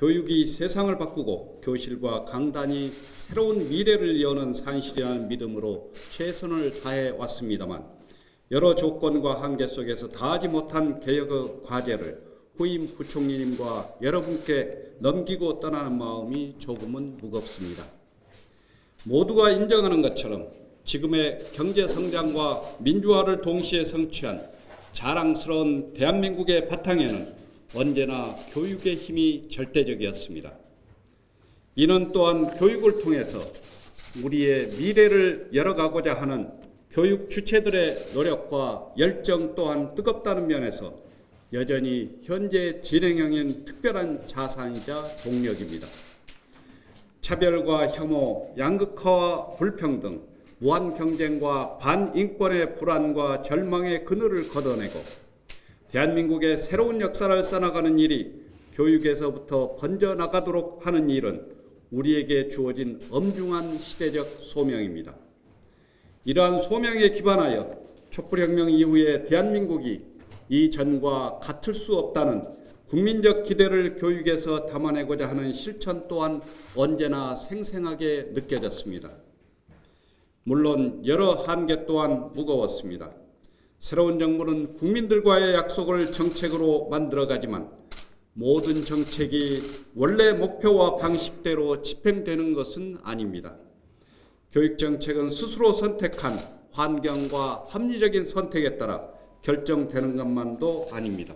교육이 세상을 바꾸고 교실과 강단이 새로운 미래를 여는 산실이라는 믿음으로 최선을 다해 왔습니다만 여러 조건과 한계 속에서 다하지 못한 개혁의 과제를 후임 부총리님과 여러분께 넘기고 떠나는 마음이 조금은 무겁습니다. 모두가 인정하는 것처럼 지금의 경제 성장과 민주화를 동시에 성취한 자랑스러운 대한민국의 바탕에는 언제나 교육의 힘이 절대적이었습니다. 이는 또한 교육을 통해서 우리의 미래를 열어가고자 하는 교육 주체들의 노력과 열정 또한 뜨겁다는 면에서 여전히 현재 진행형인 특별한 자산이자 동력입니다. 차별과 혐오, 양극화와 불평등, 무한 경쟁과 반인권의 불안과 절망의 그늘을 걷어내고 대한민국의 새로운 역사를 써나가는 일이 교육에서부터 번져나가도록 하는 일은 우리에게 주어진 엄중한 시대적 소명입니다. 이러한 소명에 기반하여 촛불혁명 이후에 대한민국이 이전과 같을 수 없다는 국민적 기대를 교육에서 담아내고자 하는 실천 또한 언제나 생생하게 느껴졌습니다. 물론 여러 한계 또한 무거웠습니다. 새로운 정부는 국민들과의 약속을 정책으로 만들어가지만 모든 정책이 원래 목표와 방식대로 집행되는 것은 아닙니다. 교육정책은 스스로 선택한 환경과 합리적인 선택에 따라 결정되는 것만도 아닙니다.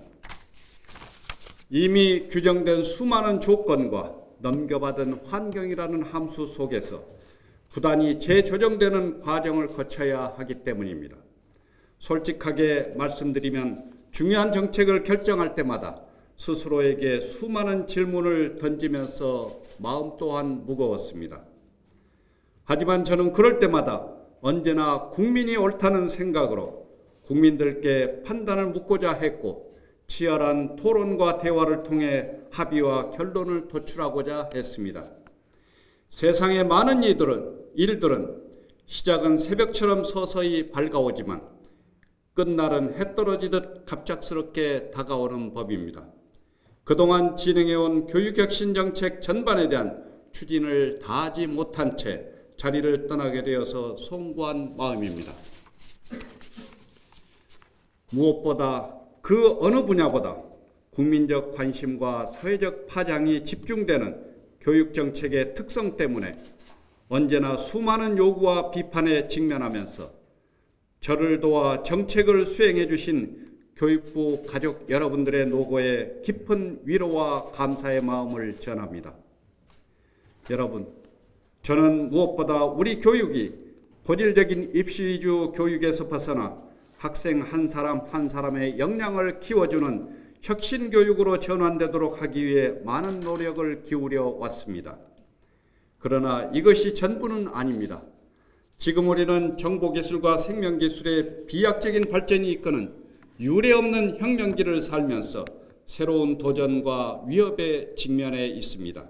이미 규정된 수많은 조건과 넘겨받은 환경이라는 함수 속에서 부단히 재조정되는 과정을 거쳐야 하기 때문입니다. 솔직하게 말씀드리면 중요한 정책을 결정할 때마다 스스로에게 수많은 질문을 던지면서 마음 또한 무거웠습니다. 하지만 저는 그럴 때마다 언제나 국민이 옳다는 생각으로 국민들께 판단을 묻고자 했고 치열한 토론과 대화를 통해 합의와 결론을 도출하고자 했습니다. 세상의 많은 이들은, 일들은 시작은 새벽처럼 서서히 밝아오지만 끝날은 해 떨어지듯 갑작스럽게 다가오는 법입니다. 그동안 진행해온 교육혁신 정책 전반에 대한 추진을 다하지 못한 채 자리를 떠나게 되어서 송구한 마음입니다. 무엇보다 그 어느 분야보다 국민적 관심과 사회적 파장이 집중되는 교육정책의 특성 때문에 언제나 수많은 요구와 비판에 직면하면서 저를 도와 정책을 수행해 주신 교육부 가족 여러분들의 노고에 깊은 위로와 감사의 마음을 전합니다. 여러분, 저는 무엇보다 우리 교육이 본질적인 입시 위주 교육에서 벗어나 학생 한 사람 한 사람의 역량을 키워주는 혁신 교육으로 전환되도록 하기 위해 많은 노력을 기울여 왔습니다. 그러나 이것이 전부는 아닙니다. 지금 우리는 정보기술과 생명기술의 비약적인 발전이 이끄는 유례없는 혁명기를 살면서 새로운 도전과 위협에 직면해 있습니다.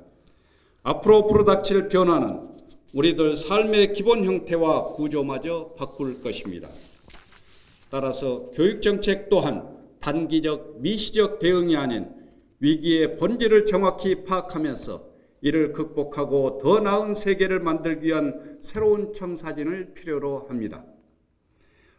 앞으로 불어닥칠 변화는 우리들 삶의 기본 형태와 구조마저 바꿀 것입니다. 따라서 교육정책 또한 단기적 미시적 대응이 아닌 위기의 본질을 정확히 파악하면서 이를 극복하고 더 나은 세계를 만들기 위한 새로운 청사진을 필요로 합니다.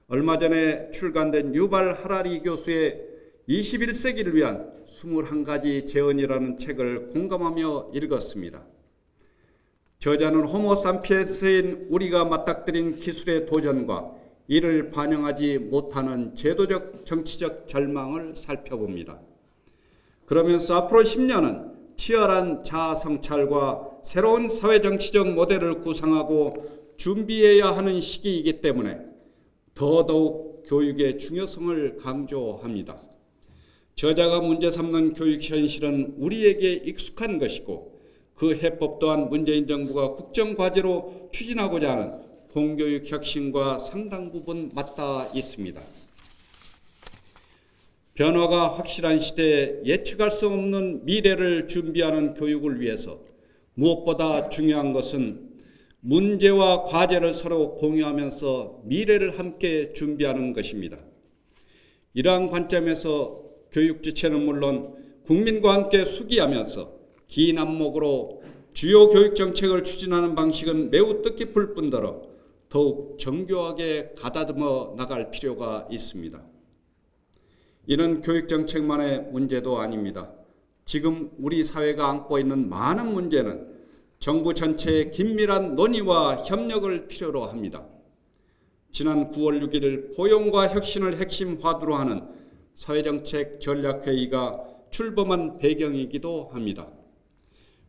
얼마 전에 출간된 유발 하라리 교수의 21세기를 위한 21가지 재언이라는 책을 공감하며 읽었습니다. 저자는 호모 삼피엔스인 우리가 맞닥뜨린 기술의 도전과 이를 반영하지 못하는 제도적 정치적 절망을 살펴봅니다. 그러면서 앞으로 10년은 치열한 자아 성찰과 새로운 사회 정치적 모델을 구상하고 준비해야 하는 시기이기 때문에 더더욱 교육의 중요성을 강조합니다. 저자가 문제 삼는 교육 현실은 우리에게 익숙한 것이고 그 해법 또한 문재인 정부가 국정과제로 추진하고자 하는 공교육 혁신과 상당 부분 맞닿아 있습니다. 변화가 확실한 시대에 예측할 수 없는 미래를 준비하는 교육을 위해서 무엇보다 중요한 것은 문제와 과제를 서로 공유하면서 미래를 함께 준비하는 것입니다. 이러한 관점에서 교육 주체는 물론 국민과 함께 수기하면서 긴 안목으로 주요 교육 정책을 추진하는 방식은 매우 뜻깊을 뿐더러 더욱 정교하게 가다듬어 나갈 필요가 있습니다. 이는 교육 정책만의 문제도 아닙니다. 지금 우리 사회가 안고 있는 많은 문제는 정부 전체의 긴밀한 논의와 협력을 필요로 합니다. 지난 9월 6일 포용과 혁신을 핵심 화두로 하는 사회정책 전략회의가 출범한 배경이기도 합니다.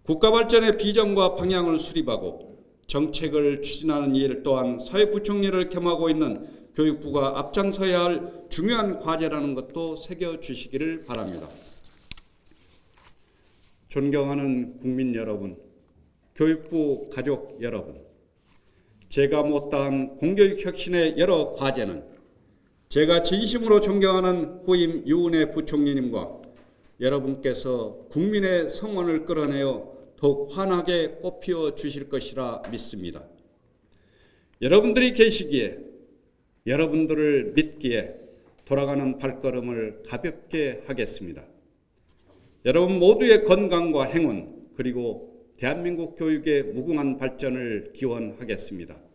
국가 발전의 비전과 방향을 수립하고 정책을 추진하는 일 또한 사회부총리를 겸하고 있는 교육부가 앞장서야 할 중요한 과제라는 것도 새겨 주시기를 바랍니다. 존경하는 국민 여러분, 교육부 가족 여러분, 제가 못다한 공교육 혁신의 여러 과제는 제가 진심으로 존경하는 후임 유은혜 부총리님과 여러분께서 국민의 성원을 끌어내어 더욱 환하게 꽃피워 주실 것이라 믿습니다. 여러분들이 계시기에 여러분들을 믿기에 돌아가는 발걸음을 가볍게 하겠습니다. 여러분 모두의 건강과 행운 그리고 대한민국 교육의 무궁한 발전을 기원하겠습니다.